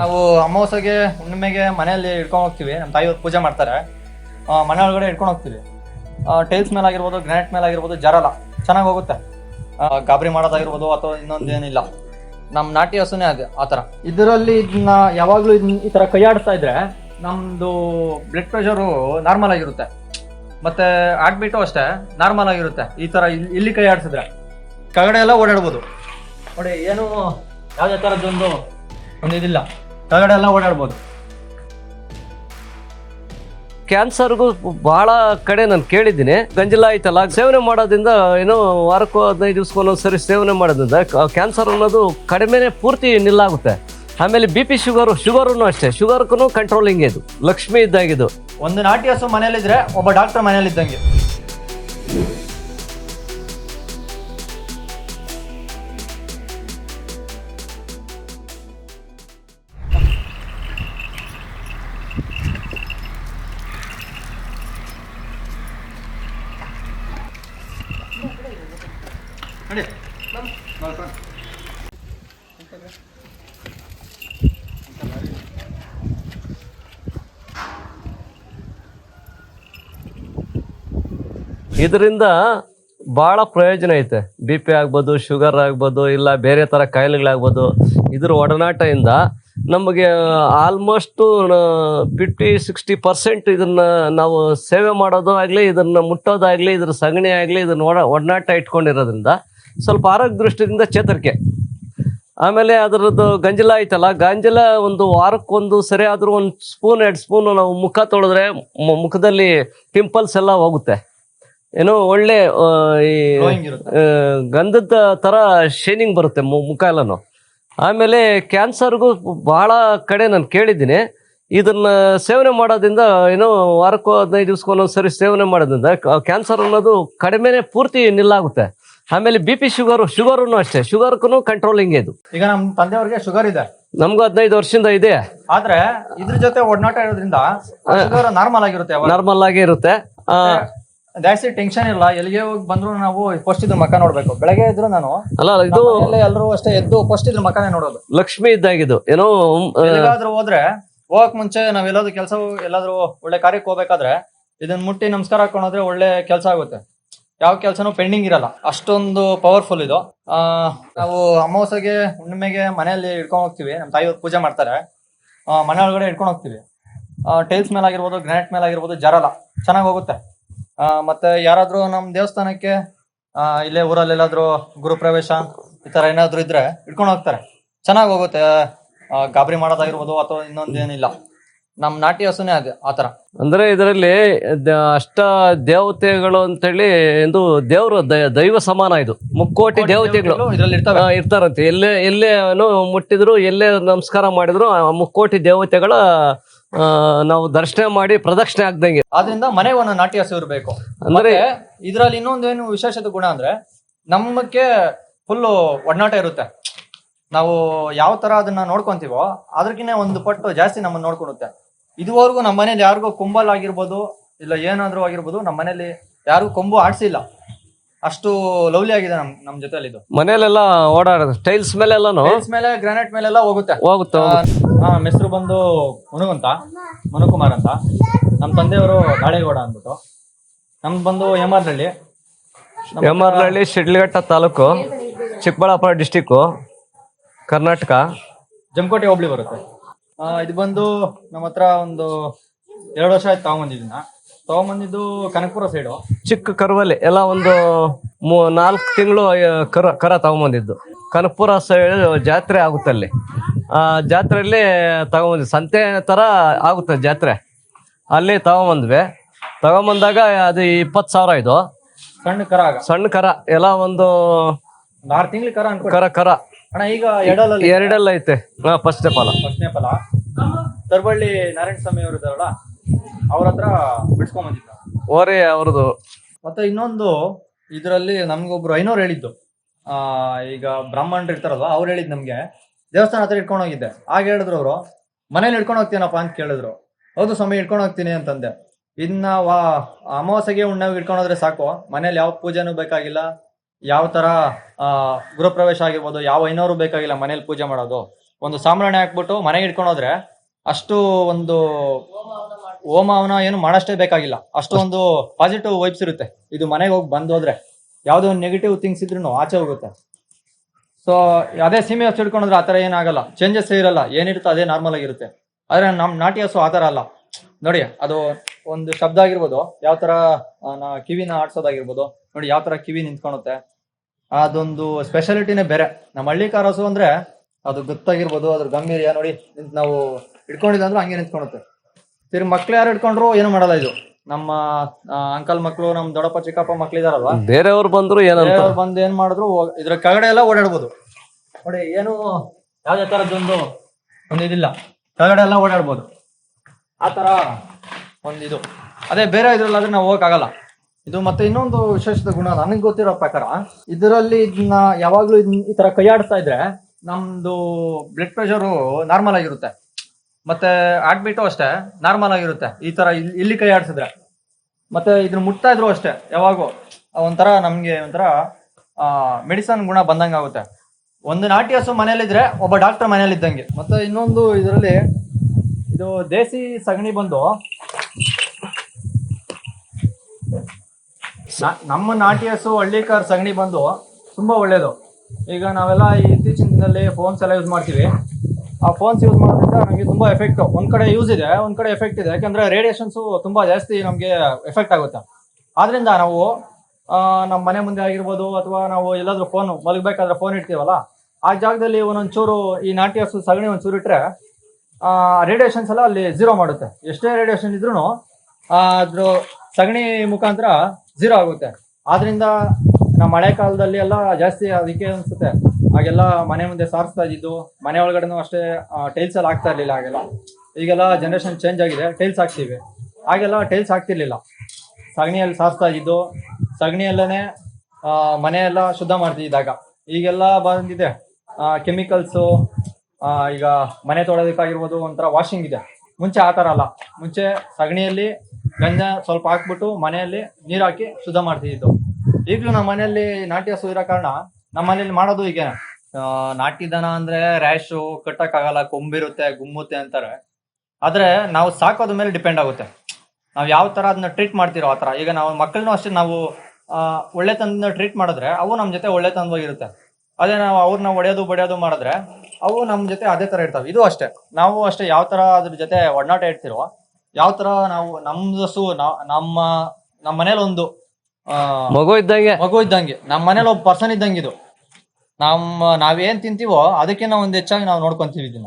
ನಾವು ಅಮಾವಾಸ್ಯೆಗೆ, ಹುಣ್ಣಿಮೆಗೆ ಮನೆಯಲ್ಲಿ ಇಟ್ಕೊಂಡು ಹೋಗ್ತೀವಿ. ನಮ್ಮ ತಾಯಿ ಪೂಜೆ ಮಾಡ್ತಾರೆ. ಮನೆ ಒಳಗಡೆ ಇಟ್ಕೊಂಡು ಹೋಗ್ತೀವಿ. ಟೈಲ್ಸ್ ಮೇಲೆ ಆಗಿರ್ಬೋದು ಗ್ರಾನೈಟ್ ಮೇಲೆ ಆಗಿರ್ಬೋದು ಜರಲ್ಲ ಚೆನ್ನಾಗಿ ಹೋಗುತ್ತೆ. ಗಾಬರಿ ಮಾಡೋದಾಗಿರ್ಬೋದು ಅಥವಾ ಇನ್ನೊಂದೇನಿಲ್ಲ. ನಮ್ಮ ನಾಟಿ ಹಸುನೇ ಅದೇ, ಆ ಥರ. ಇದರಲ್ಲಿ ಇದನ್ನ ಯಾವಾಗಲೂ ಇದನ್ನ ಈ ಥರ ಕೈಯಾಡಿಸ್ತಾ ಇದ್ರೆ ನಮ್ಮದು ಬ್ಲಡ್ ಪ್ರೆಷರು ನಾರ್ಮಲ್ ಆಗಿರುತ್ತೆ. ಮತ್ತೆ ಆಡ್ಬಿಟ್ಟು ಅಷ್ಟೇ ನಾರ್ಮಲ್ ಆಗಿರುತ್ತೆ. ಈ ಥರ ಇಲ್ಲಿ ಇಲ್ಲಿ ಕೈ ಆಡಿಸಿದ್ರೆ ಕೆಳಗಡೆ ಎಲ್ಲ ಓಡಾಡ್ಬೋದು. ನೋಡಿ, ಏನು ಯಾವುದೇ ಥರದ್ದೊಂದು ಒಂದು ಇದಿಲ್ಲ. ಕೆಳಗಡೆ ಎಲ್ಲ ಓಡಾಡ್ಬೋದು. ಕ್ಯಾನ್ಸರ್ಗೂ ಬಹಳ ಕಡೆ ನಾನು ಕೇಳಿದ್ದೀನಿ. ಗಂಜಲ ಆಯ್ತಲ್ಲ ಸೇವನೆ ಮಾಡೋದ್ರಿಂದ ಏನೋ ವಾರಕ್ಕೂ ಹದಿನೈದು ದಿವ್ಸಕ್ಕೂ ಒಂದೊಂದ್ಸರಿ ಸೇವನೆ ಮಾಡೋದ್ರಿಂದ ಕ್ಯಾನ್ಸರ್ ಅನ್ನೋದು ಕಡಿಮೆನೆ ಪೂರ್ತಿ ನಿಲ್ಲಾಗುತ್ತೆ. ಆಮೇಲೆ ಬಿ ಪಿ ಶುಗರು ಶುಗರ್ನು ಅಷ್ಟೇ. ಶುಗರ್ಗೂ ಕಂಟ್ರೋಲಿಂಗ್ ಇದು. ಲಕ್ಷ್ಮಿ ಇದ್ದಾಗಿದ್ದು. ಒಂದು ನಾಟಿ ಹಸು ಮನೇಲಿದ್ರೆ ಒಬ್ಬ ಡಾಕ್ಟರ್ ಮನೇಲಿ ಇದರಿಂದ ಭಾಳ ಪ್ರಯೋಜನ ಐತೆ. ಬಿ ಪಿ ಆಗ್ಬೋದು ಶುಗರ್ ಆಗ್ಬೋದು, ಇಲ್ಲ ಬೇರೆ ಥರ ಕಾಯಿಲೆಗಳಾಗ್ಬೋದು. ಇದ್ರ ಒಡನಾಟದಿಂದ ನಮಗೆ ಆಲ್ಮೋಸ್ಟು ಫಿಫ್ಟಿ ಸಿಕ್ಸ್ಟಿ ಪರ್ಸೆಂಟ್ ಇದನ್ನ ನಾವು ಸೇವೆ ಮಾಡೋದು ಆಗಲಿ ಇದನ್ನ ಮುಟ್ಟೋದಾಗಲಿ, ಇದ್ರ ಸಗಣಿ ಆಗಲಿ, ಇದನ್ನ ಒಡ, ಒಡನಾಟ ಇಟ್ಕೊಂಡಿರೋದ್ರಿಂದ ಸ್ವಲ್ಪ ಆರೋಗ್ಯ ದೃಷ್ಟಿಯಿಂದ ಚೇತರಿಕೆ. ಆಮೇಲೆ ಅದರದ್ದು ಗಂಜಲ ಐತಲ್ಲ, ಗಂಜಲ ಒಂದು ವಾರಕ್ಕೊಂದು ಸರಿ ಆದರೂ ಒಂದು ಸ್ಪೂನ್ ಎರಡು ಸ್ಪೂನು ನಾವು ಮುಖ ತೊಳೆದ್ರೆ ಮುಖದಲ್ಲಿ ಪಿಂಪಲ್ಸ್ ಎಲ್ಲ ಹೋಗುತ್ತೆ. ಏನೋ ಒಳ್ಳೆ ಈ ಗಂಧದ ತರ ಶೈನಿಂಗ್ ಬರುತ್ತೆ ಮುಖ ಎಲ್ಲಾನು ಆಮೇಲೆ ಕ್ಯಾನ್ಸರ್ಗೂ ಬಹಳ ಕಡೆ ನಾನು ಕೇಳಿದ್ದೀನಿ. ಇದನ್ನ ಸೇವನೆ ಮಾಡೋದ್ರಿಂದ ಏನೋ ವಾರಕ್ಕೂ ಹದಿನೈದು ದಿವ್ಸಕ್ಕೆ ಒಂದೊಂದ್ಸರಿ ಸೇವನೆ ಮಾಡೋದ್ರಿಂದ ಕ್ಯಾನ್ಸರ್ ಅನ್ನೋದು ಕಡಿಮೆನೆ ಪೂರ್ತಿ ನಿಲ್ಲಾಗುತ್ತೆ. ಆಮೇಲೆ ಬಿ ಪಿ ಶುಗರ್ ಶುಗರ್ ಅಷ್ಟೇ. ಶುಗರ್ಗೂ ಕಂಟ್ರೋಲಿಂಗ್ ಇದು. ಈಗ ನಮ್ಮ ತಂದೆಯವ್ರಿಗೆ ಶುಗರ್ ಇದೆ. ನಮಗೂ ಹದಿನೈದು ವರ್ಷದಿಂದ ಇದೆ. ಆದ್ರೆ ಇದ್ರ ಜೊತೆ ಒಡನಾಟ ಇರೋದ್ರಿಂದ ನಾರ್ಮಲ್ ಆಗಿರುತ್ತೆ ನಾರ್ಮಲ್ ಆಗಿ ಇರುತ್ತೆ. ಜಾಸ್ತಿ ಟೆನ್ಷನ್ ಇಲ್ಲ. ಎಲ್ಲಿಗೆ ಹೋಗಿ ಬಂದ್ರು ನಾವು ಫಸ್ಟ್ ಇದ್ರ ಮಕ ನೋಡ್ಬೇಕು. ಬೆಳಗ್ಗೆ ಇದ್ರು ನಾನು. ಅಲ್ಲ ಇದು ಎಲ್ಲರೂ ಅಷ್ಟೇ ಎದ್ದು ಫಸ್ಟ್ ಇದ್ರ ಮಕನೇ ನೋಡೋದು. ಲಕ್ಷ್ಮಿ ಇದ್ದಾಗಿದ್ದು. ಏನೋ ಎಲ್ಲಾದ್ರೂ ಹೋದ್ರೆ ಹೋಗಕ್ ಮುಂಚೆ ನಾವ್ ಎಲ್ಲಾದ್ರೂ ಕೆಲಸ ಎಲ್ಲಾದ್ರೂ ಒಳ್ಳೆ ಕಾರ್ಯಕ್ಕೆ ಹೋಗ್ಬೇಕಾದ್ರೆ ಇದನ್ನ ಮುಟ್ಟಿ ನಮಸ್ಕಾರ ಹಾಕೊಂಡ್ರೆ ಹೋದ್ರೆ ಒಳ್ಳೆ ಕೆಲಸ ಆಗುತ್ತೆ. ಯಾವ ಕೆಲಸನೂ ಪೆಂಡಿಂಗ್ ಇರಲ್ಲ. ಅಷ್ಟೊಂದು ಪವರ್ಫುಲ್ ಇದು. ಆ ನಾವು ಅಮಾವಾಸ್ಯೆಗೆ ಹುಣ್ಣಿಮೆಗೆ ಮನೆಯಲ್ಲಿ ಇಡ್ಕೊಂಡು ಹೋಗ್ತೀವಿ. ನಮ್ಮ ತಾಯಿಯವ್ರು ಪೂಜೆ ಮಾಡ್ತಾರೆ. ಮನೆ ಒಳಗಡೆ ಇಡ್ಕೊಂಡು ಹೋಗ್ತೀವಿ. ಟೈಲ್ಸ್ ಮೇಲೆ ಆಗಿರ್ಬೋದು ಗ್ರಾನೈಟ್ ಮೇಲೆ ಆಗಿರ್ಬೋದು ಜರಲ್ಲ. ಚೆನ್ನಾಗಿ ಹೋಗುತ್ತೆ. ಆ, ಮತ್ತೆ ಯಾರಾದ್ರೂ ನಮ್ ದೇವಸ್ಥಾನಕ್ಕೆ ಆ, ಇಲ್ಲೇ ಊರಲ್ಲಿ ಎಲ್ಲಾದ್ರೂ ಗುರುಪ್ರವೇಶ ಈ ತರ ಏನಾದ್ರು ಇದ್ರೆ ಇಟ್ಕೊಂಡು ಹೋಗ್ತಾರೆ. ಚೆನ್ನಾಗಿ ಹೋಗುತ್ತೆ. ಆ, ಗಾಬರಿ ಮಾಡೋದಾಗಿರ್ಬೋದು ಅಥವಾ ಇನ್ನೊಂದೇನಿಲ್ಲ. ನಮ್ ನಾಟಿ ಹಸುನೇ ಅದೇ ಆತರ ಅಂದ್ರೆ ಇದರಲ್ಲಿ ಅಷ್ಟ ದೇವತೆಗಳು ಅಂತೇಳಿ ಇದು ದೇವ್ರ ದ- ದೈವ ಸಮಾನ ಇದು. ಮುಕ್ಕೋಟಿ ದೇವತೆಗಳು ಇದ್ರಲ್ಲಿ ಇರ್ತವೆ. ಆ, ಇರ್ತಾರಂತೆ. ಎಲ್ಲೇ ಎಲ್ಲೇ ಮುಟ್ಟಿದ್ರು ಎಲ್ಲೇ ನಮಸ್ಕಾರ ಮಾಡಿದ್ರು ಆ ಮುಕ್ಕೋಟಿ ದೇವತೆಗಳ ನಾವು ದರ್ಶನ ಮಾಡಿ ಪ್ರದಕ್ಷಿಣೆ ಆಗ್ದಂಗೆ. ಆದ್ರಿಂದ ಮನೆಗೆ ಒಂದು ನಾಟಿ ಹಸು ಇರಬೇಕು ಅಂದ್ರೆ ಇದ್ರಲ್ಲಿ ಇನ್ನೊಂದೇನು ವಿಶೇಷತೆ ಗುಣ ಅಂದ್ರೆ ನಮ್ಮಕ್ಕೆ ಫುಲ್ಲು ಒಡನಾಟ ಇರುತ್ತೆ. ನಾವು ಯಾವ ತರ ಅದನ್ನ ನೋಡ್ಕೊಂತೀವೋ ಅದಕ್ಕಿಂತ ಒಂದು ಪಟ್ಟು ಜಾಸ್ತಿ ನಮ್ಮನ್ನ ನೋಡ್ಕೊಳುತ್ತೆ. ಇದುವರೆಗೂ ನಮ್ಮ ಮನೇಲಿ ಯಾರಿಗೂ ಕುಂಬಲ್ ಆಗಿರ್ಬೋದು ಇಲ್ಲ ಏನಾದ್ರೂ ಆಗಿರ್ಬೋದು ನಮ್ಮ ಮನೇಲಿ ಯಾರಿಗೂ ಕೊಂಬು ಆಡ್ಸಿಲ್ಲ. ಅಷ್ಟು ಲವ್ಲಿ ಆಗಿದೆ ನಮ್ ನಮ್ ಜೊತೆಲಿ ಇದು ಮನೇಲೆಲ್ಲ ಓಡಾಡೋದು ಟೈಲ್ಸ್ ಮೇಲೆಲ್ಲಾನು? ಟೈಲ್ಸ್ ಮೇಲೆ ಗ್ರಾನೈಟ್ ಮೇಲೆಲ್ಲ ಹೋಗುತ್ತೆ. ಹೋಗುತ್ತೆ ಹಾ ನಮ್ಮ ಹೆಸರು ಬಂದು ಮನು ಅಂತ ಮನುಕುಮಾರ್ ಅಂತ. ನಮ್ಮ ತಂದೆಯವರು ದಾಳೇಗೌಡ ಅಂದ್ಬಿಟ್ಟು. ನಮ್ದು ಬಂದು ಹೇಮಾರ್ನಹಳ್ಳಿ ಎಮ್ಮರ್ಲಹಳ್ಳಿ ಶಿಡ್ಲಘಟ್ಟ ತಾಲೂಕು ಚಿಕ್ಕಬಳ್ಳಾಪುರ ಡಿಸ್ಟಿಕ್ಕು ಕರ್ನಾಟಕ. ಜಮಕೋಟೆ ಹೋಬಳಿ ಬರುತ್ತೆ. ಇದು ಬಂದು ನಮ್ಮ ಹತ್ರ ಒಂದು ಎರಡು ವರ್ಷ ಆಯ್ತು ತಗೊಂಬಂದಿದ್ದನ್ನ ತಗೊಂಬಂದಿದ್ದು ಕನಕಪುರ ಸೈಡು ಚಿಕ್ಕ ಕರುವಲ್ಲಿ ಎಲ್ಲ ಒಂದು ಮೂ ನಾಲ್ಕು ತಿಂಗಳು ಕರ ಕರ ತಗೊಂಬಂದಿದ್ದು. ಕನಕಪುರ ಸೈಡ್ ಜಾತ್ರೆ ಆಗುತ್ತೆ ಅಲ್ಲಿ. ಆ ಜಾತ್ರೆಯಲ್ಲಿ ತಗೊಂಬಂದ್ವಿ ಸಂತೆ ಥರ ಆಗುತ್ತೆ ಜಾತ್ರೆ. ಅಲ್ಲಿ ತಗೊಂಬಂದ್ವಿ. ತಗೊಂಬಂದಾಗ ಅದು ಇಪ್ಪತ್ತು ಸಾವಿರ ಇದು. ಸಣ್ಣ ಕರ ಆಗ. ಸಣ್ಣ ಕರ ಎಲ್ಲ ಒಂದು ಒಂದು ಆರು ತಿಂಗಳ ಕರ ಕರ ಕರ. ಅಣ್ಣ ಈಗ ಎರಡಲ್ಲ ಎರಡೆಲ್ಲ ಐತೆ ಫಸ್ಟ್ ಫಸ್ಟ್ ಫಲ ಫಸ್ಟ್ನೇ ಫಲ ತರಬಳ್ಳಿ ನಾರಾಯಣ ಸ್ವಾಮಿ ಅವರು ಇದಾರಲ್ಲ ಅವ್ರ ಹತ್ರ ಬಿಡ್ಸ್ಕೊಂಬಂದಿದ್ದ ಓರೇ ಅವ್ರದ್ದು ಮತ್ತೆ ಇನ್ನೊಂದು ಇದರಲ್ಲಿ ನಮ್ಗೊಬ್ರು ಐನೋರು ಹೇಳಿದ್ದು. ಆ ಈಗ ಬ್ರಾಹ್ಮಣರು ಇರ್ತಾರಲ್ವಾ ಅವ್ರು ಹೇಳಿದ್ ನಮ್ಗೆ. ದೇವಸ್ಥಾನ ಹತ್ರ ಇಟ್ಕೊಂಡು ಹೋಗಿದ್ದೆ. ಆಗ ಹೇಳಿದ್ರು ಅವರು ಮನೇಲಿ ಇಟ್ಕೊಂಡು ಹೋಗ್ತೀನಪ್ಪ ಅಂತ ಕೇಳಿದ್ರು. ಹೌದು ಸ್ವಾಮಿ ಇಟ್ಕೊಂಡು ಹೋಗ್ತೀನಿ ಅಂತಂದೆ. ಇನ್ನ ವಾ ಅಮಾವಾಸ್ಯೆಗೆ ಉಣ್ಣೆಗೆ ಇಟ್ಕೊಂಡು ಹೋದ್ರೆ ಸಾಕು. ಮನೇಲಿ ಯಾವ ಪೂಜೆನೂ ಬೇಕಾಗಿಲ್ಲ. ಯಾವ ತರ ಆ ಗೃಹಪ್ರವೇಶ ಆಗಿರ್ಬೋದು ಯಾವ ಐನೋರು ಬೇಕಾಗಿಲ್ಲ ಮನೇಲಿ ಪೂಜೆ ಮಾಡೋದು. ಒಂದು ಸಾಂಬ್ರಾಣಿ ಹಾಕ್ಬಿಟ್ಟು ಮನೆಗೆ ಇಟ್ಕೊಂಡು ಹೋದ್ರೆ ಅಷ್ಟು ಒಂದು ಹೋಮ ಅವನ ಏನು ಮಾಡಷ್ಟೇ ಬೇಕಾಗಿಲ್ಲ. ಅಷ್ಟೊಂದು ಪಾಸಿಟಿವ್ ವೈಬ್ಸ್ ಇರುತ್ತೆ. ಇದು ಮನೆಗೆ ಹೋಗಿ ಬಂದು ಹೋದ್ರೆ ಯಾವುದೋ ಒಂದು ನೆಗೆಟಿವ್ ಥಿಂಗ್ಸ್ ಇದ್ರೂ ಆಚೆ ಹೋಗುತ್ತೆ. ಸೊ ಅದೇ ಸೀಮೆ ಹಸು ಹಿಡ್ಕೊಂಡ್ರೆ ಆ ಥರ ಏನಾಗಲ್ಲ. ಚೇಂಜಸ್ ಇರಲ್ಲ. ಏನಿರುತ್ತೋ ಅದೇ ನಾರ್ಮಲ್ ಆಗಿರುತ್ತೆ. ಆದ್ರೆ ನಮ್ಮ ನಾಟಿ ಹಸು ಆ ಥರ ಅಲ್ಲ. ನೋಡಿ, ಅದು ಒಂದು ಶಬ್ದ ಆಗಿರ್ಬೋದು. ಯಾವ ನಾ ಕಿವಿನ ಆಡ್ಸೋದಾಗಿರ್ಬೋದು. ನೋಡಿ, ಯಾವ ತರ ಕಿವಿ ನಿಂತ್ಕೊಳುತ್ತೆ ಅದೊಂದು ಸ್ಪೆಷಾಲಿಟಿನೇ ಬೇರೆ. ನಮ್ಮ ಹಳ್ಳಿ ಕಾರಸು ಅಂದ್ರೆ ಅದು ಗೊತ್ತಾಗಿರ್ಬೋದು, ಅದ್ರ ಗಂಭೀರ್ಯ ನೋಡಿ ನಾವು ಇಟ್ಕೊಂಡಿದ್ದಂದ್ರೆ ಹಂಗೆ ನಿಂತ್ಕೊಳುತ್ತೆ ತಿರ್ಗಿ ಮಕ್ಳು ಯಾರು ಹಿಡ್ಕೊಂಡ್ರು ಏನು ಮಾಡಲ್ಲ ಇದು. ನಮ್ಮ ಅಂಕಲ್ ಮಕ್ಳು ನಮ್ ದೊಡ್ಡಪ್ಪ ಚಿಕ್ಕಪ್ಪ ಮಕ್ಳು ಇದಾರಲ್ವಾ ಬೇರೆಯವ್ರು ಬಂದ್ರು ಏನಂತ? ಬೇರೆಯವ್ರು ಬಂದು ಏನ್ ಮಾಡಿದ್ರು ಹೋಗ್- ಇದ್ರ ಕೆಳಗಡೆ ಎಲ್ಲ ಓಡಾಡ್ಬೋದು. ನೋಡಿ ಏನು ಯಾವ್ದೇ ತರದೊಂದು ಒಂದು ಇದಿಲ್ಲ. ಕೆಳಗಡೆ ಎಲ್ಲ ಓಡಾಡ್ಬೋದು. ಆ ತರ ಒಂದಿದು ಅದೇ ಬೇರೆ ಇದ್ರಲ್ಲಾದ್ರೆ ನಾವು ಹೋಗಕ್ಕಾಗಲ್ಲ. ಇದು ಮತ್ತೆ ಇನ್ನೊಂದು ವಿಶೇಷದ ಗುಣ ನನಗೆ ಗೊತ್ತಿರೋ ಪ್ರಕಾರ ಇದರಲ್ಲಿ ಇದನ್ನ ಯಾವಾಗ್ಲೂ ಇದ್ನ ಈ ತರ ಕೈಯಾಡಿಸ್ತಾ ಇದ್ರೆ ನಮ್ದು ಬ್ಲಡ್ ಪ್ರೆಷರು ನಾರ್ಮಲ್ ಆಗಿರುತ್ತೆ. ಮತ್ತೆ ಆಡ್ಬಿಟ್ಟು ಬೀಟು ಅಷ್ಟೇ ನಾರ್ಮಲ್ ಆಗಿರುತ್ತೆ. ಈ ತರ ಇಲ್- ಇಲ್ಲಿ ಕೈ ಆಡಿಸಿದ್ರೆ. ಮತ್ತೆ ಇದನ್ನ ಮುಟ್ತಾ ಇದ್ರು ಅಷ್ಟೇ ಯಾವಾಗೂ ಒಂಥರ ನಮ್ಗೆ ಒಂಥರ ಮೆಡಿಸನ್ ಗುಣ ಬಂದಂಗೆ ಆಗುತ್ತೆ. ಒಂದು ನಾಟಿ ಹಸು ಮನೇಲಿದ್ರೆ ಒಬ್ಬ ಡಾಕ್ಟರ್ ಮನೇಲಿ ಇದ್ದಂಗೆ ಮತ್ತೆ ಇನ್ನೊಂದು ಇದರಲ್ಲಿ, ಇದು ದೇಸಿ ಸಗಣಿ ಬಂದು ನಮ್ಮ ನಾಟಿ ಹಸು ಹಳ್ಳಿಕಾರ್ ಸಗಣಿ ಬಂದು ತುಂಬಾ ಒಳ್ಳೇದು. ಈಗ ನಾವೆಲ್ಲ ಇತ್ತೀಚಿನ ದಿನದಲ್ಲಿ ಫೋನ್ಸ್ ಎಲ್ಲ ಯೂಸ್ ಮಾಡ್ತೀವಿ. ಆ ಫೋನ್ಸ್ ಯೂಸ್ ಮಾಡೋದ್ರಿಂದ ನಮಗೆ ತುಂಬಾ ಎಫೆಕ್ಟ್ ಒಂದ್ ಕಡೆ ಯೂಸ್ ಇದೆ, ಒಂದ್ ಕಡೆ ಎಫೆಕ್ಟ್ ಇದೆ. ಯಾಕಂದ್ರೆ ರೇಡಿಯೇಷನ್ಸ್ ತುಂಬಾ ಜಾಸ್ತಿ ನಮಗೆ ಎಫೆಕ್ಟ್ ಆಗುತ್ತೆ. ಆದ್ರಿಂದ ನಾವು ನಮ್ಮ ಮನೆ ಮುಂದೆ ಆಗಿರ್ಬೋದು ಅಥವಾ ನಾವು ಎಲ್ಲಾದ್ರೂ ಫೋನ್ ಮಲಗಬೇಕಾದ್ರೆ ಫೋನ್ ಇಡ್ತೀವಲ್ಲ, ಆ ಜಾಗದಲ್ಲಿ ಒಂದೊಂಚೂರು ಈ ನಾಟಿ ಹಸು ಸಗಣಿ ಒಂಚೂರು ಇಟ್ಟರೆ ರೇಡಿಯೇಷನ್ಸ್ ಎಲ್ಲ ಅಲ್ಲಿ ಝೀರೋ ಮಾಡುತ್ತೆ. ಎಷ್ಟೇ ರೇಡಿಯೇಷನ್ ಇದ್ರೂ ಅದ್ರ ಸಗಣಿ ಮುಖಾಂತರ ಝೀರೋ ಆಗುತ್ತೆ. ಆದ್ರಿಂದ ನಮ್ಮ ಮಳೆ ಕಾಲದಲ್ಲಿ ಎಲ್ಲ ಜಾಸ್ತಿ ಅದಕ್ಕೆ ಅನ್ಸುತ್ತೆ. ಆಗೆಲ್ಲ ಮನೆ ಮುಂದೆ ಸಾರಿಸ್ತಾ ಇದ್ದಿದ್ದು, ಮನೆ ಒಳಗಡೆನೂ ಅಷ್ಟೇ ಟೈಲ್ಸ್ ಎಲ್ಲ ಹಾಕ್ತಾ ಇರ್ಲಿಲ್ಲ ಆಗೆಲ್ಲ ಈಗೆಲ್ಲ ಜನರೇಷನ್ ಚೇಂಜ್ ಆಗಿದೆ ಟೈಲ್ಸ್ ಹಾಕ್ತೀವಿ. ಆಗೆಲ್ಲ ಟೈಲ್ಸ್ ಹಾಕ್ತಿರ್ಲಿಲ್ಲ. ಸಗಣಿಯಲ್ಲಿ ಸಾರಿಸ್ತಾ ಇದ್ದಿದ್ದು ಸಗಣಿಯಲ್ಲೇ ಮನೆಯೆಲ್ಲ ಶುದ್ಧ ಮಾಡ್ತಿದ್ದಾಗ. ಈಗೆಲ್ಲ ಬಂದಿದೆ. ಕೆಮಿಕಲ್ಸು ಈಗ ಮನೆ ತೊಳೋದಕ್ಕಾಗಿರ್ಬೋದು ಒಂಥರ ವಾಷಿಂಗ್ ಇದೆ. ಮುಂಚೆ ಆ ಥರ ಅಲ್ಲ. ಮುಂಚೆ ಸಗಣಿಯಲ್ಲಿ ಗಂಜ ಸ್ವಲ್ಪ ಹಾಕ್ಬಿಟ್ಟು ಮನೆಯಲ್ಲಿ ನೀರು ಹಾಕಿ ಶುದ್ಧ ಮಾಡ್ತಿದ್ದು ಈಗಲೂ ನಮ್ಮ ಮನೆಯಲ್ಲಿ ನಾಟಿ ಹಸು ಇರೋ ಕಾರಣ ನಮ್ಮ ಮನೇಲಿ ಮಾಡೋದು ಈಗ ನಾಟಿ ದನ ಅಂದ್ರೆ ರ್ಯಾಶು ಕಟ್ಟಕ್ಕಾಗಲ್ಲ, ಕೊಂಬಿರುತ್ತೆ, ಗುಮ್ಮುತ್ತೆ ಅಂತಾರೆ. ಆದ್ರೆ ನಾವು ಸಾಕೋದ ಮೇಲೆ ಡಿಪೆಂಡ್ ಆಗುತ್ತೆ. ನಾವು ಯಾವ ತರ ಅದನ್ನ ಟ್ರೀಟ್ ಮಾಡ್ತಿರೋ ಆ ತರ. ಈಗ ನಾವು ಮಕ್ಕಳನ್ನೂ ಅಷ್ಟೇ ನಾವು ಒಳ್ಳೆ ತಂದ ಟ್ರೀಟ್ ಮಾಡಿದ್ರೆ ಅವು ನಮ್ಮ ಜೊತೆ ಒಳ್ಳೆ ತಂದವಾಗಿರುತ್ತೆ ಅದೇ ನಾವು ಅವ್ರನ್ನ ಒಡೆಯೋದು ಬಡಿಯೋದು ಮಾಡಿದ್ರೆ ಅವು ನಮ್ಮ ಜೊತೆ ಅದೇ ತರ ಇರ್ತಾವೆ. ಇದು ಅಷ್ಟೇ. ನಾವು ಅಷ್ಟೇ ಯಾವ ತರ ಅದ್ರ ಜೊತೆ ಒಡನಾಟ ಇಡ್ತಿರೋ, ಯಾವ ತರ ನಾವು ನಮ್ದು ಹಸು, ನಾ- ನಮ್ಮ ನಮ್ಮ ಮನೇಲಿ ಒಂದು ಮಗು ಇದ್ದಂಗೆ. ಮಗು ಇದ್ದಂಗೆ. ನಮ್ಮ ಮನೇಲಿ ಒಬ್ಬ ಪರ್ಸನ್ ಇದ್ದಂಗೆ ಇದು. ನಮ್ಮ ನಾವೇನ್ ತಿಂತೀವೋ ಅದಕ್ಕಿಂತ ಒಂದ್ ಹೆಚ್ಚಾಗಿ ನಾವು ನೋಡ್ಕೊಂತೀವಿ ಇದನ್ನ.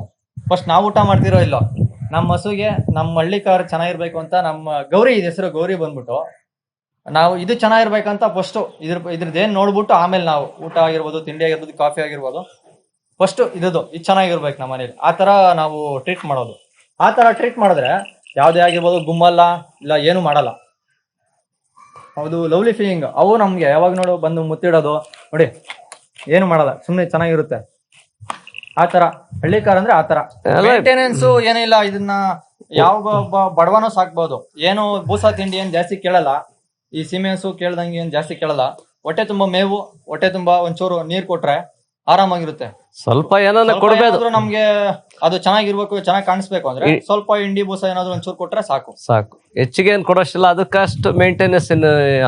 ಫಸ್ಟ್ ನಾವು ಊಟ ಮಾಡ್ತಿರೋ ಇಲ್ಲೋ? ನಮ್ಮ ಹಸುಗೆ ನಮ್ಮ ಹಳ್ಳಿ ಕಾರ್ ಚೆನ್ನಾಗಿರ್ಬೇಕು ಅಂತ ನಮ್ಮ ಗೌರಿ ಇದೆ ಹೆಸರು ಗೌರಿ ಬಂದ್ಬಿಟ್ಟು. ನಾವು ಇದು ಚೆನ್ನಾಗಿರ್ಬೇಕಂತ ಫಸ್ಟ್ ಇದ್ರ ಇದ್ರದ್ದು ಏನ್ ನೋಡ್ಬಿಟ್ಟು ಆಮೇಲೆ ನಾವು ಊಟ ಆಗಿರ್ಬೋದು ತಿಂಡಿ ಆಗಿರ್ಬೋದು ಕಾಫಿ ಆಗಿರ್ಬೋದು. ಫಸ್ಟ್ ಇದ್ದು ಇದು ಚೆನ್ನಾಗಿರ್ಬೇಕು ನಮ್ಮ ಮನೇಲಿ. ಆ ತರ ನಾವು ಟ್ರೀಟ್ ಮಾಡೋದು. ಆ ತರ ಟ್ರೀಟ್ ಮಾಡಿದ್ರೆ ಯಾವುದೇ ಆಗಿರ್ಬೋದು ಗುಮ್ಮಲ್ಲ ಇಲ್ಲ ಏನು ಮಾಡಲ್ಲ. ಹೌದು ಲವ್ಲಿ ಫೀಲಿಂಗ್ ಅವು ನಮ್ಗೆ ಯಾವಾಗ ನೋಡು ಬಂದು ಮುತ್ತಿಡೋದು. ನೋಡಿ ಏನು ಮಾಡಲ್ಲ ಸುಮ್ಮನೆ ಚೆನ್ನಾಗಿರುತ್ತೆ. ಆ ತರ ಹಳ್ಳಿ ಕಾರ್ ಅಂದ್ರೆ ಆ ತರ ಮೇಂಟೆನೆನ್ಸ್ ಏನಿಲ್ಲ ಇದನ್ನ ಯಾವ ಒಬ್ಬ ಬಡವನೂ ಸಾಕ್ಬೋದು. ಏನು ಭೂಸ ತಿಂಡಿ ಏನ್ ಜಾಸ್ತಿ ಕೇಳಲ್ಲ. ಈ ಸೀಮೆ ಹಸು ಕೇಳ್ದಂಗೆ ಏನ್ ಜಾಸ್ತಿ ಕೇಳಲ್ಲ. ಹೊಟ್ಟೆ ತುಂಬಾ ಮೇವು ಹೊಟ್ಟೆ ತುಂಬಾ ಒಂಚೂರು ನೀರ್ ಕೊಟ್ರೆ ಆರಾಮಾಗಿರುತ್ತೆ. ಸ್ವಲ್ಪ ಏನಾನ ಸ್ವಲ್ಪ ಕೊಡ್ಬೇಕು. ಏನಾದ್ರೂ ನಮ್ಗೆ ಅದು ಚೆನ್ನಾಗಿರ್ಬೇಕು ಚೆನ್ನಾಗಿ ಕಾಣಿಸ್ಬೇಕು ಅಂದ್ರೆ ಸ್ವಲ್ಪ ಇಂಡಿ ಬೂಸ ಏನಾದ್ರು ಒಂಚೂರು ಕೊಟ್ರೆ ಸಾಕು. ಸಾಕು. ಹೆಚ್ಚಿಗೆ ಏನ್ ಕೊಡೋಷ್ಟಿಲ್ಲ ಅದಕ್ಕಷ್ಟು ಮೇಂಟೆನೆನ್ಸ್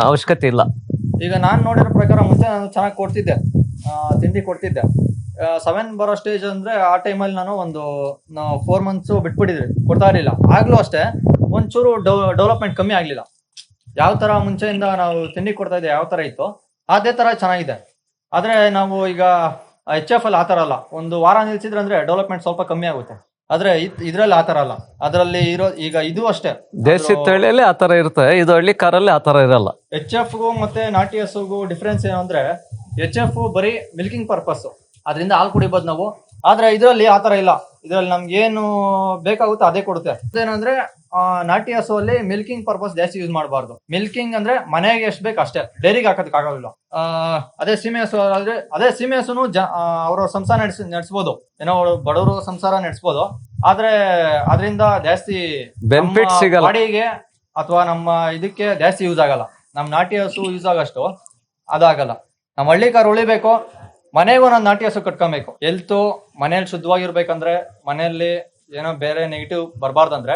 ಅವಶ್ಯಕತೆ ಇಲ್ಲ. ಈಗ ನಾನ್ ನೋಡಿರೋ ಪ್ರಕಾರ ಮುಂಚೆ ನಾನು ಚೆನ್ನಾಗಿ ಕೊಡ್ತಿದ್ದೆ. ಆ, ತಿಂಡಿ ಕೊಡ್ತಿದ್ದೆ. ಸೆವೆನ್ ಬರೋ ಸ್ಟೇಜ್ ಅಂದ್ರೆ ಆ ಟೈಮಲ್ಲಿ ನಾನು ಒಂದು ಫೋರ್ ಮಂತ್ಸ್ ಬಿಟ್ಬಿಟ್ಟಿದ್ರಿ ಕೊಡ್ತಾ ಇರಲಿಲ್ಲ. ಆಗ್ಲೂ ಅಷ್ಟೇ ಒಂಚೂರು ಡೆವಲಪ್ಮೆಂಟ್ ಕಮ್ಮಿ ಆಗ್ಲಿಲ್ಲ. ಯಾವ ತರ ಮುಂಚೆಯಿಂದ ನಾವು ತಿಂಡಿ ಕೊಡ್ತಾ ಇದ್ದೆ ಯಾವ ತರ ಇತ್ತು ಅದೇ ತರ ಚೆನ್ನಾಗಿದೆ. ಆದ್ರೆ ನಾವು ಈಗ ಎಚ್ ಎಫ್ ಅಲ್ಲಿ ಆ ಥರ ಅಲ್ಲ. ಒಂದು ವಾರ ನಿಲ್ಸಿದ್ರೆ ಅಂದ್ರೆ ಡೆವಲಪ್ಮೆಂಟ್ ಸ್ವಲ್ಪ ಕಮ್ಮಿ ಆಗುತ್ತೆ. ಆದ್ರೆ ಇದ್- ಇದ್ರಲ್ಲಿ ಆ ತರ ಅಲ್ಲ. ಅದರಲ್ಲಿ ಇರೋ ಈಗ ಇದು ಅಷ್ಟೇ. ದೇಶಿ ತಳಿಯಲ್ಲಿ ಆ ತರ ಇರುತ್ತೆ. ಇದು ಹಳ್ಳಿ ಕಾರಲ್ಲಿ ಆ ತರ ಇರಲ್ಲ ಎಚ್ ಎಫ್ಗೂ ಮತ್ತೆ ನಾಟಿ ಹಸುಗೂ ಡಿಫ್ರೆನ್ಸ್ ಏನು ಅಂದ್ರೆ ಎಚ್ ಎಫ್ ಬರೀ ಮಿಲ್ಕಿಂಗ್ ಪರ್ಪಸ್ ಅದರಿಂದ ಹಾಲು ಕುಡಿಬೋದು ನಾವು. ಆದ್ರೆ ಇದರಲ್ಲಿ ಆ ತರ ಇಲ್ಲ. ಇದರಲ್ಲಿ ನಮ್ಗೆ ಏನು ಬೇಕಾಗುತ್ತೋ ಅದೇ ಕೊಡುತ್ತೆ. ಏನಂದ್ರೆ ನಾಟಿ ಹಸುವಲ್ಲಿ ಮಿಲ್ಕಿಂಗ್ ಪರ್ಪಸ್ ಜಾಸ್ತಿ ಯೂಸ್ ಮಾಡಬಾರ್ದು. ಮಿಲ್ಕಿಂಗ್ ಅಂದ್ರೆ ಮನೆಗೆ ಎಷ್ಟು ಬೇಕು ಅಷ್ಟೇ. ಡೈರಿಗೆ ಹಾಕೋದಕ್ಕೆ ಆಗೋದಿಲ್ಲ. ಅದೇ ಸೀಮೆ ಹಸು ಆದ್ರೆ ಅದೇ ಸೀಮೆ ಹಸುನು ಜ ಅವರ ಸಂಸಾರ ನಡೆಸ್ ನಡೆಸ್ಬೋದು. ಏನೋ ಅವ್ರು ಬಡವರು ಸಂಸಾರ ನಡೆಸ್ಬೋದು. ಆದ್ರೆ ಅದರಿಂದ ಜಾಸ್ತಿ ಬೆನಿಫಿಟ್ ಸಿಗಲ್ಲ. ಬಾಡಿಗೆ ಅಥವಾ ನಮ್ಮ ಇದಕ್ಕೆ ಜಾಸ್ತಿ ಯೂಸ್ ಆಗಲ್ಲ. ನಮ್ಮ ನಾಟಿ ಹಸು ಯೂಸ್ ಆಗಷ್ಟು ಅದಾಗಲ್ಲ. ನಮ್ಮ ಹಳ್ಳಿ ಕಾರ್ ಉಳಿಬೇಕು. ಮನೆಗೂ ಒಂದೊಂದು ನಾಟಿ ಹಸು ಕಟ್ಕೊಬೇಕು. ಎಲ್ತು ಮನೇಲಿ ಶುದ್ಧವಾಗಿರ್ಬೇಕಂದ್ರೆ ಮನೆಯಲ್ಲಿ ಏನೋ ಬೇರೆ ನೆಗೆಟಿವ್ ಬರಬಾರ್ದಂದ್ರೆ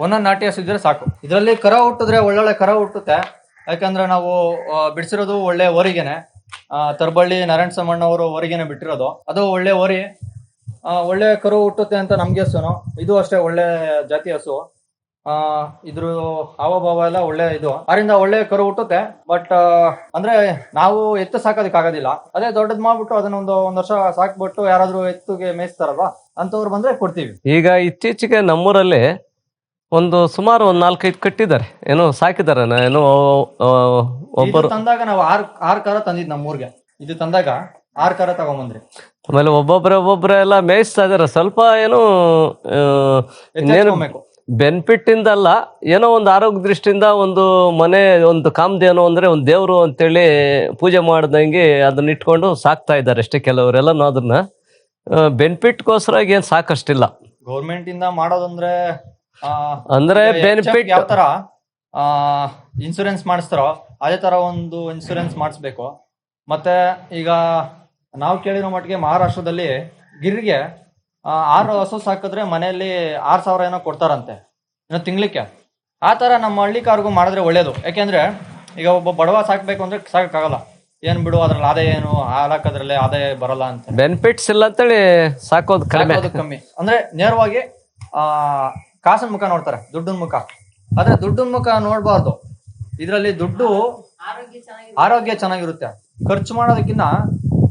ಒಂದೊಂದು ನಾಟಿ ಹಸು ಸಾಕು. ಇದರಲ್ಲಿ ಕರ ಹುಟ್ಟಿದ್ರೆ ಒಳ್ಳೊಳ್ಳೆ ಕರ ಹುಟ್ಟುತ್ತೆ. ಯಾಕಂದ್ರೆ ನಾವು ಬಿಡಿಸಿರೋದು ಒಳ್ಳೆ ಓರಿಗೆನೆ. ಆ, ತರಬಳ್ಳಿ ನಾರಾಯಣ ಸಮಣ್ಣವರು ಓರಿಗೆನೆ ಬಿಟ್ಟಿರೋದು. ಅದು ಒಳ್ಳೆ ಆ, ಒಳ್ಳೆ ಕರು ಹುಟ್ಟುತ್ತೆ ಅಂತ ನಮ್ಗೆ ಹಸುನು ಇದು ಅಷ್ಟೇ ಒಳ್ಳೆ ಜಾತಿ ಹಸು. ಆ ಇದ್ರ ಹಾವಭಾವ ಎಲ್ಲ ಒಳ್ಳೆ ಇದು. ಅದರಿಂದ ಒಳ್ಳೆ ಕರು ಹುಟ್ಟುತ್ತೆ. ಬಟ್ ಅಂದ್ರೆ ನಾವು ಎತ್ತು ಸಾಕೋದಕ್ಕೆ ಆಗೋದಿಲ್ಲ. ಅದೇ ದೊಡ್ಡದ್ ಮಾಡ್ಬಿಟ್ಟು ಅದನ್ನ ಒಂದು ಒಂದ್ ವರ್ಷ ಸಾಕ್ಬಿಟ್ಟು ಯಾರಾದ್ರೂ ಎತ್ತುಗೆ ಮೇಯಿಸ್ತಾರಲ್ವಾ? ಅಂತವ್ರು ಬಂದ್ರೆ ಕೊಡ್ತೀವಿ. ಈಗ ಇತ್ತೀಚೆಗೆ ನಮ್ಮೂರಲ್ಲಿ ಒಂದು ಸುಮಾರು ಒಂದು ನಾಲ್ಕೈದು ಕಟ್ಟಿದ್ದಾರೆ. ಏನೋ ಸಾಕಿದ್ದಾರೆ ಏನೋ ಒಬ್ಬರು ತಂದಾಗ ನಾವು ಆರ್ ಆರ್ ಕರ ತಂದಿದ್ ನಮ್ಮೂರ್ಗೆ. ಇದು ತಂದಾಗ ಆರ್ ಕರ ತಗೊಂಬಂದ್ರಿ. ಆಮೇಲೆ ಒಬ್ಬೊಬ್ರೆ ಒಬ್ಬೊಬ್ರೆ ಎಲ್ಲ ಮೇಯಿಸ್ತಾ ಇದಾರೆ ಸ್ವಲ್ಪ ಏನು ಇನ್ನೇನು. ಬೆನಿಫಿಟ್ ಇಂದಲ್ಲ ಏನೋ ಒಂದು ಆರೋಗ್ಯ ದೃಷ್ಟಿಯಿಂದ ಒಂದು ಮನೆ ಒಂದು ಕಾಮಧೇನು ಅಂದ್ರೆ ಒಂದು ದೇವ್ರು ಅಂತೇಳಿ ಪೂಜೆ ಮಾಡ್ದಂಗೆ ಅದನ್ನ ಇಟ್ಕೊಂಡು ಸಾಕ್ತಾ ಇದ್ದಾರೆ ಅಷ್ಟೇ ಕೆಲವರೆಲ್ಲನೂ ಅದನ್ನ. ಬೆನಿಫಿಟ್ಗೋಸ್ಕರ ಏನ್ ಸಾಕಷ್ಟಿಲ್ಲ. ಗೌರ್ಮೆಂಟ್ ಇಂದ ಮಾಡೋದಂದ್ರೆ ಅಂದ್ರೆ ಬೆನಿಫಿಟ್ ಯಾವ ತರ ಇನ್ಸೂರೆನ್ಸ್ ಮಾಡಿಸ್ತಾರೋ ಅದೇ ತರ ಒಂದು ಇನ್ಸೂರೆನ್ಸ್ ಮಾಡಿಸ್ಬೇಕು. ಮತ್ತೆ ಈಗ ನಾವು ಕೇಳಿರೋ ಮಟ್ಟಿಗೆ ಮಹಾರಾಷ್ಟ್ರದಲ್ಲಿ ಗಿರ್ಗೆ ಆ, ಆರು ಹಸು ಸಾಕಿದ್ರೆ ಮನೆಯಲ್ಲಿ ಆರ್ ಸಾವಿರ ಏನೋ ಕೊಡ್ತಾರಂತೆ ಇನ್ನು ತಿಂಗ್ಳಿಕ್ಕೆ ಆ ತರ ನಮ್ಮ ಹಳ್ಳಿ ಕಾರ್ಗೂ ಮಾಡಿದ್ರೆ ಒಳ್ಳೇದು. ಯಾಕೆಂದ್ರೆ ಈಗ ಒಬ್ಬ ಬಡವ ಸಾಕ್ಬೇಕು ಅಂದ್ರೆ ಸಾಕಾಗಲ್ಲ ಏನ್ ಬಿಡು ಅದ್ರಲ್ಲಿ ಆದಾಯ ಏನು ಹಾಲಾಕದ್ರಲ್ಲಿ ಹಾಕೋದ್ರಲ್ಲಿ ಆದಾಯ ಬರಲ್ಲ ಅಂತ. ಬೆನಿಫಿಟ್ಸ್ ಇಲ್ಲ ಅಂತೇಳಿ ಸಾಕೋದು ಕಡಿಮೆ. ಸಾಕೋದು ಕಮ್ಮಿ. ಅಂದ್ರೆ ನೇರವಾಗಿ ಆ ಕಾಸಿನ ಮುಖ ನೋಡ್ತಾರೆ ದುಡ್ಡಿನ ಮುಖ. ಆದ್ರೆ ದುಡ್ಡಿನ ಮುಖ ನೋಡಬಾರ್ದು. ಇದರಲ್ಲಿ ದುಡ್ಡು ಆರೋಗ್ಯ ಚೆನ್ನಾಗಿರುತ್ತೆ. ಖರ್ಚು ಮಾಡೋದಕ್ಕಿಂತ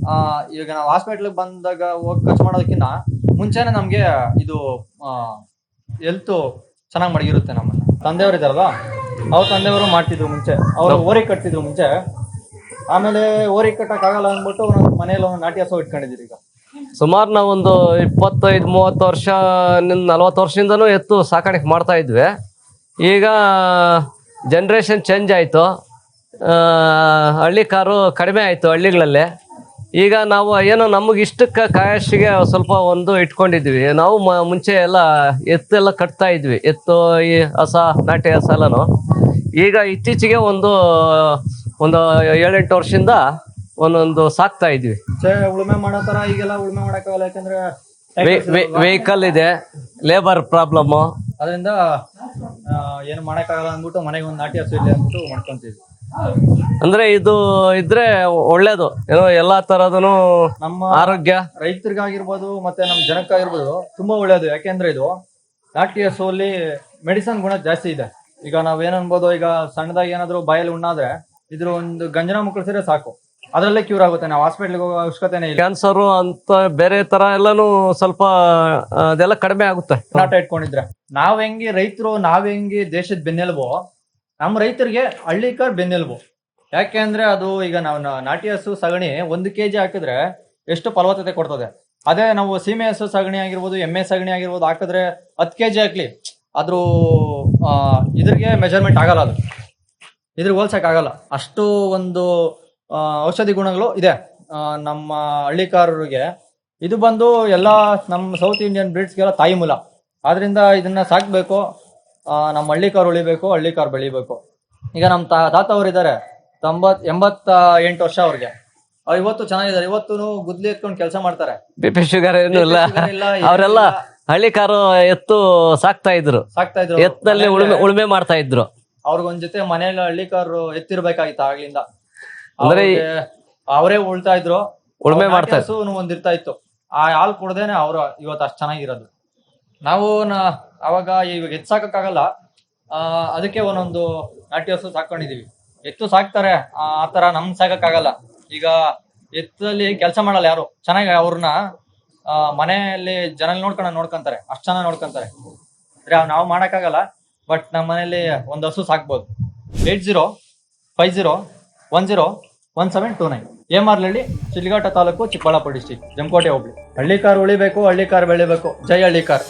ಆ, ಈಗ ನಾವು ಹಾಸ್ಪಿಟ್ಲಿಗೆ ಬಂದಾಗ ಹೋಗಿ ಖರ್ಚು ಮಾಡೋದಕ್ಕಿಂತ ಮುಂಚೆನೆ ನಮ್ಗೆ ಇದು ಹೆಲ್ತ್ ಚೆನ್ನಾಗಿ ಮಡಗಿರುತ್ತೆ ನಮ್ಮನ್ನ. ತಂದೆಯವರು ಇದಾರಲ್ವಾ ಅವ್ರ ತಂದೆಯವರು ಮಾಡ್ತಿದ್ರು ಮುಂಚೆ. ಅವರು ಓರಿ ಕಟ್ತಿದ್ರು ಮುಂಚೆ. ಆಮೇಲೆ ಓರಿ ಕಟ್ಟಕ್ಕಾಗಲ್ಲ ಅಂದ್ಬಿಟ್ಟು ಮನೇಲಿ ಒಂದು ನಾಟಿ ಹಸು ಇಟ್ಕೊಂಡಿದ್ದೀರಿ ಈಗ. ಸುಮಾರು ನಾವೊಂದು ಇಪ್ಪತ್ತೈದು, ಮೂವತ್ತು ವರ್ಷ ನಲ್ವತ್ತು ವರ್ಷದಿಂದನೂ ಎತ್ತು ಸಾಕಾಣಿಕೆ ಮಾಡ್ತಾ ಇದ್ವಿ. ಈಗ ಜನ್ರೇಷನ್ ಚೇಂಜ್ ಆಯಿತು. ಹಳ್ಳಿ ಕಾರು ಕಡಿಮೆ ಆಯಿತು ಹಳ್ಳಿಗಳಲ್ಲಿ. ಈಗ ನಾವು ಏನೋ ನಮಗೆ ಇಷ್ಟಕ್ಕೆ ಕಾಯಶಿಗೆ ಸ್ವಲ್ಪ ಒಂದು ಇಟ್ಕೊಂಡಿದ್ವಿ. ನಾವು ಮ- ಮುಂಚೆ ಎಲ್ಲ ಎತ್ತೆಲ್ಲ ಕಟ್ತಾ ಇದ್ವಿ. ಎತ್ತು, ಈ ಹಸ, ನಾಟಿ ಹಸ ಎಲ್ಲನೂ. ಈಗ ಇತ್ತೀಚೆಗೆ ಒಂದು ಒಂದು ಏಳೆಂಟು ವರ್ಷದಿಂದ ಒಂದೊಂದು ಸಾಕ್ತಾ ಇದ್ವಿ. ಉಳುಮೆ ಮಾಡೋ ತರ ಈಗೆಲ್ಲ ಉಳುಮೆ ಮಾಡಕ್ಕಾಗಲ್ಲ ಯಾಕಂದ್ರೆ ವೆಹಿಕಲ್ ಇದೆ ಲೇಬರ್ ಪ್ರಾಬ್ಲಮ್ ಅದರಿಂದ ಏನು ಮಾಡಕ್ಕಾಗಲ್ಲ ಅಂದ್ಬಿಟ್ಟು ಮನೆಗೆ ಒಂದು ನಾಟಿ ಹಸು ಇಲ್ಲ ಅಂದ್ಬಿಟ್ಟು ಮಾಡ್ಕೊಂತಿದ್ವಿ. ಅಂದ್ರೆ ಇದು ಇದ್ರೆ ಒಳ್ಳೇದು. ಏನೋ ಎಲ್ಲಾ ತರದನು ನಮ್ಮ ಆರೋಗ್ಯ. ರೈತರಿಗಾಗಿರ್ಬೋದು ಮತ್ತೆ ನಮ್ಮ ಜನಕ್ಕಾಗಿರ್ಬೋದು ತುಂಬಾ ಒಳ್ಳೇದು. ಯಾಕೆಂದ್ರೆ ಇದು ನಾಟಿ ಹಸುವಲ್ಲಿ ಮೆಡಿಸನ್ ಗುಣ ಜಾಸ್ತಿ ಇದೆ. ಈಗ ನಾವ್ ಏನ್ ಅನ್ಬೋದು ಈಗ ಸಣ್ಣದಾಗಿ ಏನಾದ್ರು ಬಾಯಲ್ಲಿ ಉಣ್ಣಾದ್ರೆ ಇದ್ರ ಒಂದು ಗಂಜನ ಮುಕ್ಕಳಿಸಿದ್ರೆ ಸಾಕು. ಅದರಲ್ಲೇ ಕ್ಯೂರ್ ಆಗುತ್ತೆ. ನಾವು ಹಾಸ್ಪಿಟ್ಲಿಗೆ ಹೋಗೋ ಅವಶ್ಯಕತೆನೇ ಇಲ್ಲ. ಕ್ಯಾನ್ಸರ್ ಅಂತ ಬೇರೆ ತರ ಎಲ್ಲಾನು ಸ್ವಲ್ಪ ಅದೆಲ್ಲ ಕಡಿಮೆ ಆಗುತ್ತೆ. ನಾಟ ಇಟ್ಕೊಂಡಿದ್ರೆ. ನಾವ್ ಹೆಂಗೆ ರೈತರು ನಾವ್ ಹೆಂಗೆ ದೇಶದ ಬೆನ್ನೆಲುಬು ನಮ್ಮ ರೈತರಿಗೆ ಹಳ್ಳಿಕಾರ್ ಬೆನ್ನೆಲುಬು. ಯಾಕೆ ಅಂದ್ರೆ ಅದು ಈಗ ನಾವು ನಾ- ನಾಟಿ ಹಸು ಸಗಣಿ ಒಂದು ಕೆಜಿ ಹಾಕಿದ್ರೆ ಎಷ್ಟು ಫಲವತ್ತತೆ ಕೊಡ್ತದೆ. ಅದೇ ನಾವು ಸೀಮೆ ಹಸು ಸಗಣಿ ಆಗಿರ್ಬೋದು ಎಮ್ಮೆ ಸಗಣಿ ಆಗಿರ್ಬೋದು ಹಾಕಿದ್ರೆ ಹತ್ತು ಕೆಜಿ ಹಾಕ್ಲಿ. ಅದ್ರ ಇದ್ರಿಗೆ ಮೆಜರ್ಮೆಂಟ್ ಆಗಲ್ಲ ಅದು. ಇದ್ರಿಗೆ ಹೋಲ್ಸಕ್ ಆಗಲ್ಲ. ಅಷ್ಟು ಒಂದು ಔಷಧಿ ಗುಣಗಳು ಇದೆ. ನಮ್ಮ ಹಳ್ಳಿಕಾರರಿಗೆ ಇದು ಬಂದು ಎಲ್ಲ ನಮ್ಮ ಸೌತ್ ಇಂಡಿಯನ್ ಬ್ರೀಡ್ಸ್ಗೆಲ್ಲ ತಾಯಿ ಮೂಲ. ಆದ್ರಿಂದ ಇದನ್ನ ಸಾಕ್ಬೇಕು. ಆ, ನಮ್ಮ ಹಳ್ಳಿಕಾರ್ ಉಳಿಬೇಕು ಹಳ್ಳಿಕಾರ್ ಬೆಳಿಬೇಕು. ಈಗ ನಮ್ಮ ತಾತ ಅವರಿದ್ದಾರೆ ತೊಂಬತ್ ಎಂಬತ್ತ ಎಂಟು ವರ್ಷ ಅವ್ರಿಗೆ. ಅವ್ರು ಇವತ್ತು ಚೆನ್ನಾಗಿದ್ದಾರೆ. ಇವತ್ತು ಗುದ್ಲಿ ಎತ್ಕೊಂಡು ಕೆಲಸ ಮಾಡ್ತಾರೆ. ಬಿಪಿ ಶುಗರ್ ಏನು ಇಲ್ಲ. ಅವರೆಲ್ಲ ಇಲ್ಲ. ಹಳ್ಳಿ ಕಾರು ಎತ್ತು ಸಾಕ್ತಾ ಇದ್ರು. ಸಾಕ್ತಾ ಇದ್ರು. ಎತ್ತಲ್ಲಿ ಉಳುಮೆ ಉಳುಮೆ ಮಾಡ್ತಾ ಇದ್ರು. ಅವ್ರಿಗೊಂದ್ ಜೊತೆ ಮನೆಯಲ್ಲಿ ಹಳ್ಳಿಕಾರರು ಎತ್ತಿರ್ಬೇಕಾಗಿತ್ತು ಆಗ್ಲಿಂದ. ಅಂದ್ರೆ ಅವರೇ ಉಳ್ತಾ ಇದ್ರು. ಉಳುಮೆ ಮಾಡ್ತಾ ಒಂದ್ ಇರ್ತಾ ಇತ್ತು ಆ ಹಾಲು ಕುಡ್ದೇನೆ ಅವ್ರು ಇವತ್ತು ಅಷ್ಟು ಚೆನ್ನಾಗಿರೋದು ನಾವು ಅವಾಗ ಇವಾಗ ಎತ್ತು ಸಾಕಕ್ಕಾಗಲ್ಲ ಆ ಅದಕ್ಕೆ ಒಂದೊಂದು ನಾಟಿ ಹಸು ಸಾಕೊಂಡಿದೀವಿ ಎತ್ತು ಸಾಕ್ತಾರೆ. ಆ ತರ ನಮ್ ಸಾಕಕ್ಕಾಗಲ್ಲ. ಈಗ ಎತ್ತಲ್ಲಿ ಕೆಲಸ ಮಾಡಲ್ಲ ಯಾರು. ಚೆನ್ನಾಗಿ ಅವ್ರನ್ನ ಮನೆಯಲ್ಲಿ ಜನ ನೋಡ್ಕೊಂಡ ನೋಡ್ಕೊಂತಾರೆ. ಅಷ್ಟು ಚೆನ್ನಾಗಿ ನೋಡ್ಕೊಂತಾರೆ. ಅಂದ್ರೆ ನಾವು ಮಾಡಕ್ಕಾಗಲ್ಲ. ಬಟ್ ನಮ್ಮ ಮನೆಯಲ್ಲಿ ಒಂದು ಹಸು ಸಾಕ್ಬೋದು. Eight zero five zero one zero one seven two nine Emarlahalli Shilghata taluk Chikkaballapur district Jamakote ಹೋಗ್ಲಿ ಹಳ್ಳಿ ಕಾರ್ ಉಳಿಬೇಕು ಹಳ್ಳಿ ಕಾರ್ ಬೆಳಿಬೇಕು. ಜೈ ಹಳ್ಳಿ ಕಾರ್